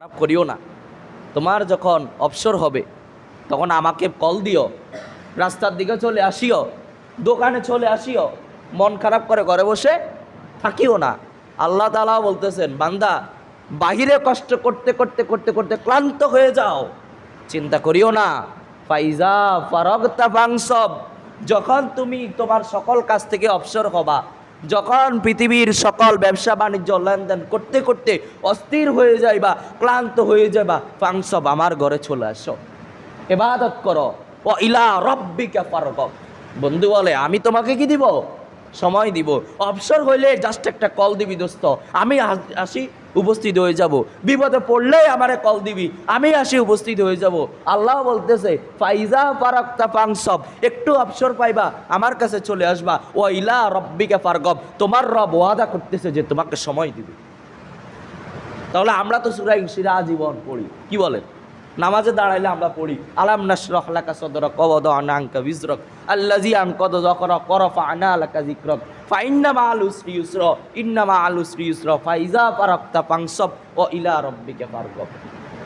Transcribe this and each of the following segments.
খারাপ করিও না। তোমার যখন অবসর হবে, তখন আমাকে কল দিও। রাস্তার দিকে চলে আসিও, দোকানে চলে আসিও। মন খারাপ করে ঘরে বসে থাকিও না। আল্লাহ তালাও বলতেছেন, বান্দা, বাহিরে কষ্ট করতে করতে করতে করতে ক্লান্ত হয়ে যাও। চিন্তা করিও না। ফাইজা ফারগতা ফাংসব। যখন তুমি তোমার সকল কাজ থেকে অবসর হবা যখন পৃথিবীর সকল ব্যবসা বাণিজ্য, লেনদেন করতে করতে অস্থির হয়ে যাইবা ক্লান্ত হয়ে যাবা ফাংসব আমার ঘরে চলে আসো। এবাদত করো। ও ইলা রব্বিকা পারক বন্ধু বলে, আমি তোমাকে কি দিব? সময় দিব। অবসর হইলে জাস্ট একটা কল দিবি দোস্ত। আমি আসি উপস্থিত হয়ে যাব। বিপদে পড়লেই আমারে কল দিবি। আমি আসি উপস্থিত হয়ে যাব। আল্লাহ বলতেছে, ফাইজা ফারাক্তা ফাংসব একটু অবসর পাইবা, আমার কাছে চলে আসবা। ও ইলা রব্বিকা ফারগব। তোমার রব ওয়াদা করতেছে যে তোমাকে সময় দিবে। তাহলে আমরা তো সুরাই সিরা জীবন পড়ি। কি বলেন? নামাজে দাঁড়াইলে আমরা পড়ি, আলাম নাশরাহ লাকা সদরক কবদ আনকা বিজরক আল্লাজি আন কদ যকর করফা আনা লাকা জিকরক ফাইন্না মা আল উসরি ইউসর ইন্না মা আল উসরি ইউসর ফাইজা ফারাক্তা পাংসব ও ইলা রব্বিকে ফারগব।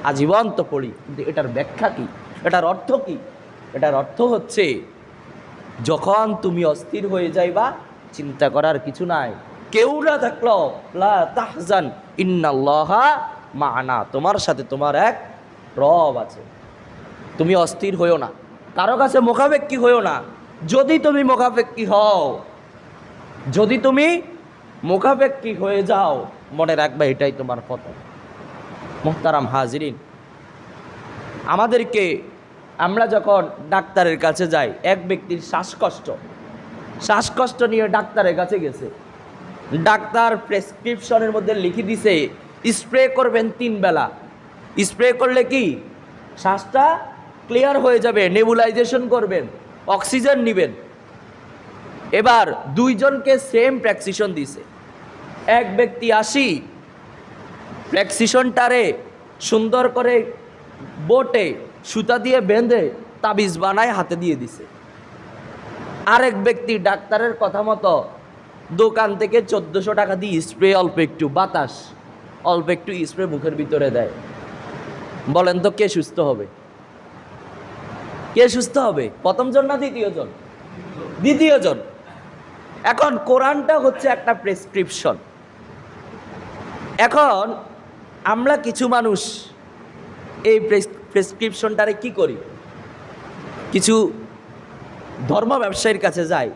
আজীবন তো পড়ি, কিন্তু এটার ব্যাখ্যা কি? এটার অর্থ কি? এটার অর্থ হচ্ছে, যখন তুমি অস্থির হয়ে যাইবা, চিন্তা করার কিছু নাই। কেউ না থাকল, লা তাহজান, ইন্নাল্লাহা মানা, তোমার সাথে তোমার এক রব আছে। তুমি অস্থির হইও না। কারও কাছে মোকাবেক্ষি হইও না। যদি তুমি মোকাবেক্ষি হও যদি তুমি মোকাবেক্ষি হয়ে যাও, মনে রাখবে এটাই তোমার পতন মোহতারাম হাজিরিন, আমাদেরকে আমরা যখন ডাক্তারের কাছে যাই, এক ব্যক্তির শ্বাসকষ্ট শ্বাসকষ্ট নিয়ে ডাক্তারের কাছে গেছে। ডাক্তার প্রেসক্রিপশনের মধ্যে লিখে দিছে, স্প্রে করবেন তিন বেলা। স্প্রে করলে কি? শ্বাসটা ক্লিয়ার হয়ে যাবে, নেবুলাইজেশন করবেন, অক্সিজেন নেবেন। এবার দুইজনকে সেম প্র্যাকসিশন দিছে। এক ব্যক্তি আসি প্র্যাকসিশনটারে সুন্দর করে বোটে সুতা দিয়ে বেঁধে তাবিজ বানায় হাতে দিয়ে দিছে। আরেক ব্যক্তি ডাক্তারের কথা মতো দোকান থেকে চোদ্দোশো টাকা দিয়ে স্প্রে অল্প একটু বাতাস, অল্প একটু স্প্রে মুখের ভিতরে দেয়। বলেন তো কে সুস্থ হবে? কে সুস্থ হবে? প্রথম জন না দ্বিতীয় জন? দ্বিতীয় জন। এখন কোরআনটা হচ্ছে একটা প্রেসক্রিপশন এখন আমরা কিছু মানুষ এই প্রেসক্রিপশনটারে কি করি? কিছু ধর্ম ব্যবসায়ীর কাছে যাই,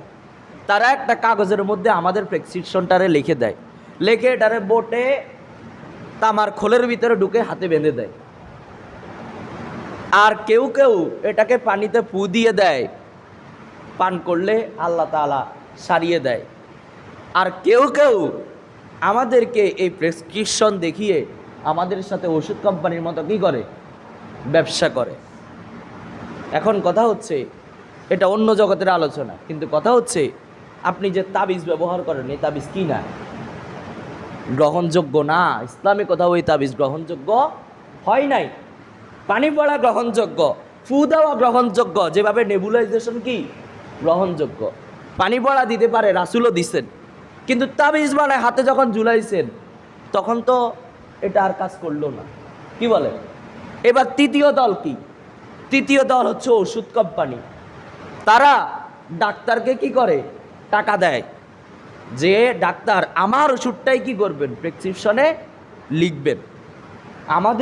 তারা একটা কাগজের মধ্যে আমাদের প্রেসক্রিপশনটারে লিখে দেয়। লিখে এটারে বোটে তামার খোলের ভিতরে ঢুকে হাতে বেঁধে দেয়। আর কেউ কেউ এটাকে পানিতে পু দিয়ে দেয়। পান করলে আল্লাহ তালা সারিয়ে দেয়। আর কেউ কেউ আমাদেরকে এই প্রেসক্রিপশন দেখিয়ে আমাদের সাথে ওষুধ কোম্পানির মতো কী করে? ব্যবসা করে। এখন কথা হচ্ছে, এটা অন্য জগতের আলোচনা, কিন্তু কথা হচ্ছে, আপনি যে তাবিজ ব্যবহার করেন, এই তাবিজ কি না? গ্রহণযোগ্য না? ইসলামে কোথাও ওই তাবিজ গ্রহণযোগ্য হয় নাই? পানি পড়া গ্রহণযোগ্য, ফু দেওয়া গ্রহণযোগ্য, যেভাবে নেবুলাইজেশন কি? গ্রহণযোগ্য। পানি পড়া দিতে পারে, রাসুলও দিছেন। কিন্তু তাবিজ বানায় হাতে যখন ঝুলাইছেন, তখন তো এটা আর কাজ করল না। কি বলে? এবার তৃতীয় দল কি? তৃতীয় দল হচ্ছে ওষুধ কোম্পানি। তারা ডাক্তারকে কি করে? টাকা দেয়। যে ডাক্তার, আমার ওষুধটাই কি করবেন? প্রেসক্রিপশনে লিখবেন। আমাদের